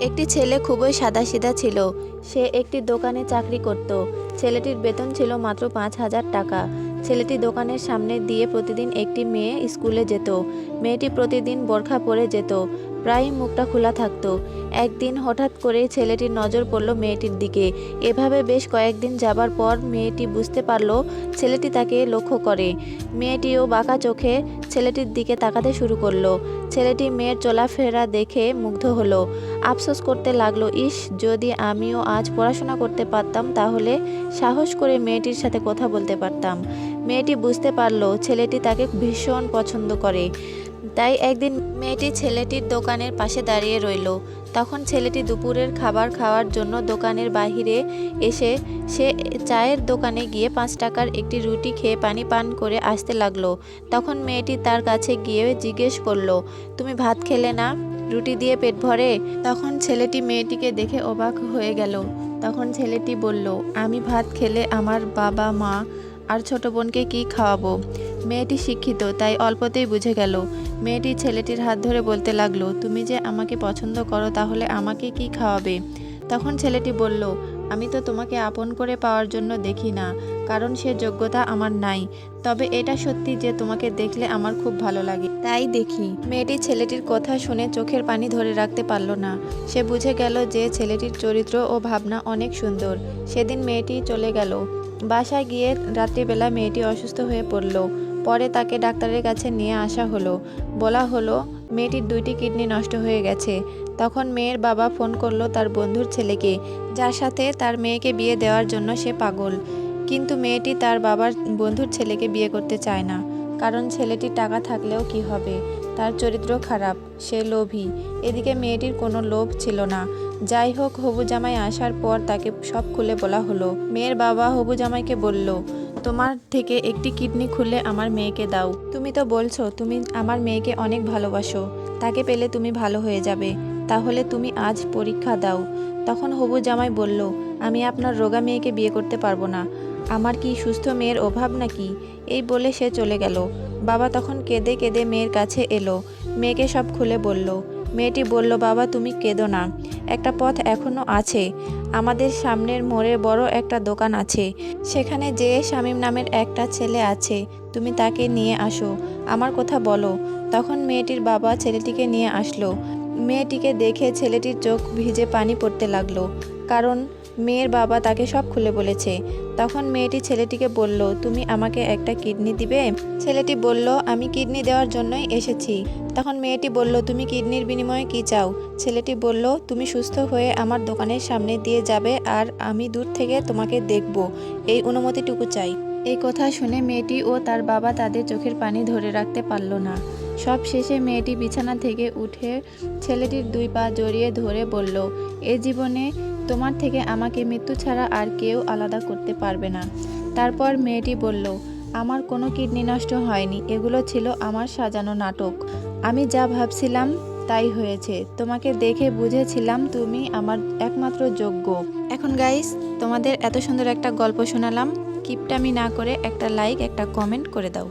একটি ছেলে খুবই সাদাসিধা ছিল। সে একটি দোকানে চাকরি করত। ছেলেটির বেতন ছিল মাত্র পাঁচ হাজার টাকা। ছেলেটি দোকানের সামনে দিয়ে প্রতিদিন একটি মেয়ে স্কুলে যেত। মেয়েটি প্রতিদিন বোরখা পরে যেত। প্রায়ই মুখটা খোলা থাকতো। একদিন হঠাৎ করে ছেলেটির নজর পড়ল মেয়েটির দিকে। এভাবে বেশ কয়েকদিন যাবার পর মেয়েটি বুঝতে পারল ছেলেটি তাকে লক্ষ্য করে। মেয়েটিও বাঁকা চোখে ছেলেটির দিকে তাকাতে শুরু করল। ছেলেটি মেয়ের চলাফেরা দেখে মুগ্ধ হলো। আফসোস করতে লাগল, ইস, যদি আমিও আজ পড়াশোনা করতে পারতাম, তাহলে সাহস করে মেয়েটির সাথে কথা বলতে পারতাম। মেয়েটি বুঝতে পারল ছেলেটি তাকে ভীষণ পছন্দ করে। তাই একদিন মেয়েটি ছেলেটির দোকানের পাশে দাঁড়িয়ে রইল। তখন ছেলেটি দুপুরের খাবার খাওয়ার জন্য দোকানের বাহিরে এসে সে চায়ের দোকানে গিয়ে পাঁচ টাকার একটি রুটি খেয়ে পানি পান করে আসতে লাগল। তখন মেয়েটি তার কাছে গিয়ে জিজ্ঞেস করল, তুমি ভাত খেলে না? রুটি দিয়ে পেট ভরে? তখন ছেলেটি মেয়েটিকে দেখে অবাক হয়ে গেল। তখন ছেলেটি বলল, আমি ভাত খেলে আমার বাবা মা আর ছোট বোনকে কি খাওয়াবো? মেয়েটি শিক্ষিত, তাই অল্পতেই বুঝে গেল। মেয়েটি ছেলেটির হাত ধরে বলতে লাগল, তুমি যে আমাকে পছন্দ করো তাহলে আমাকে কি খাওয়াবে? তখন ছেলেটি বলল, আমি তো তোমাকে আপন করে পাওয়ার জন্য দেখি না, কারণ সে যোগ্যতা আমার নাই। তবে এটা সত্যি যে তোমাকে দেখলে আমার খুব ভালো লাগে। তাই দেখি। মেয়েটি ছেলেটির কথা শুনে চোখের পানি ধরে রাখতে পারল না। সে বুঝে গেল যে ছেলেটির চরিত্র ও ভাবনা অনেক সুন্দর। সেদিন মেয়েটি চলে গেল। বাসায় গিয়ে রাত্রিবেলা মেয়েটি অসুস্থ হয়ে পড়ল। পরে তাকে ডাক্তারের কাছে নিয়ে আসা হলো। বলা হলো, মেয়েটির দুইটি কিডনি নষ্ট হয়ে গেছে। তখন মেয়ের বাবা ফোন করল তার বন্ধুর ছেলেকে, যার সাথে তার মেয়েকে বিয়ে দেওয়ার জন্য সে পাগল। কিন্তু মেয়েটি তার বাবার বন্ধুর ছেলেকে বিয়ে করতে চায় না, কারণ ছেলেটির টাকা থাকলেও কি হবে? তার চরিত্র খারাপ, সে লোভী। এদিকে মেয়েটির কোনো লোভ ছিল না। যাই হোক, হবু জামাই আসার পর তাকে সব খুলে বলা হলো। মেয়ের বাবা হবু জামাইকে বলল তোমার থেকে একটি কিডনি খুলে আমার মেয়েকে দাও। তুমি তো বলছো, তুমি আমার মেয়েকে অনেক ভালোবাসো। তাকে পেলে তুমি ভালো হয়ে যাবে। তাহলে তুমি আজ পরীক্ষা দাও। তখন হবু জামাই বলল, আমি আপনার রোগা মেয়েকে বিয়ে করতে পারব না। আমার কি সুস্থ মেয়ের অভাব নাকি? এই বলে সে চলে গেল। বাবা তখন কেঁদে কেঁদে মেয়ের কাছে এলো। মেয়েকে সব খুলে বলল। মেয়েটি বলল, বাবা তুমি কেঁদো না। একটা পথ এখনও আছে। আমাদের সামনের মোড়ে বড় একটা দোকান আছে। সেখানে যে শামীম নামের একটা ছেলে আছে। তুমি তাকে নিয়ে আসো। আমার কথা বলো। তখন মেয়েটির বাবা ছেলেটিকে নিয়ে আসলো। মেয়েটিকে দেখে ছেলেটির চোখ ভিজে পানি পড়তে লাগল। কারণ মেয়ের বাবা তাকে সব খুলে বলেছে। তখন মেয়েটি ছেলেটিকে বলল, তুমি আমাকে একটা কিডনি দিবে? ছেলেটি বলল, আমি কিডনি দেওয়ার জন্যই এসেছি। তখন মেয়েটি বলল, তুমি কিডনির বিনিময়ে কি চাও? ছেলেটি বলল, তুমি সুস্থ হয়ে আমার দোকানের সামনে দিয়ে যাবে আর আমি দূর থেকে তোমাকে দেখব। এই অনুমতিটুকু চাই। এই কথা শুনে মেয়েটি ও তার বাবা তাদের চোখের পানি ধরে রাখতে পারল না। সব শেষে মেয়েটি বিছানা থেকে উঠে ছেলেটির দুই পা জড়িয়ে ধরে বলল, এ জীবনে তোমার থেকে আমাকে মৃত্যু ছাড়া আর কেউ আলাদা করতে পারবে না। তারপর মেয়েটি বলল, আমার কোনো কিডনি নষ্ট হয়নি, এগুলো ছিল আমার সাজানো নাটক। আমি যা ভাবছিলাম তাই হয়েছে। তোমাকে দেখে বুঝেছিলাম তুমি আমার একমাত্র যোগ্য। এখন গাইস তোমাদের এত সুন্দর একটা গল্প শোনালাম। কিপটামি না করে একটা লাইক একটা কমেন্ট করে দাও।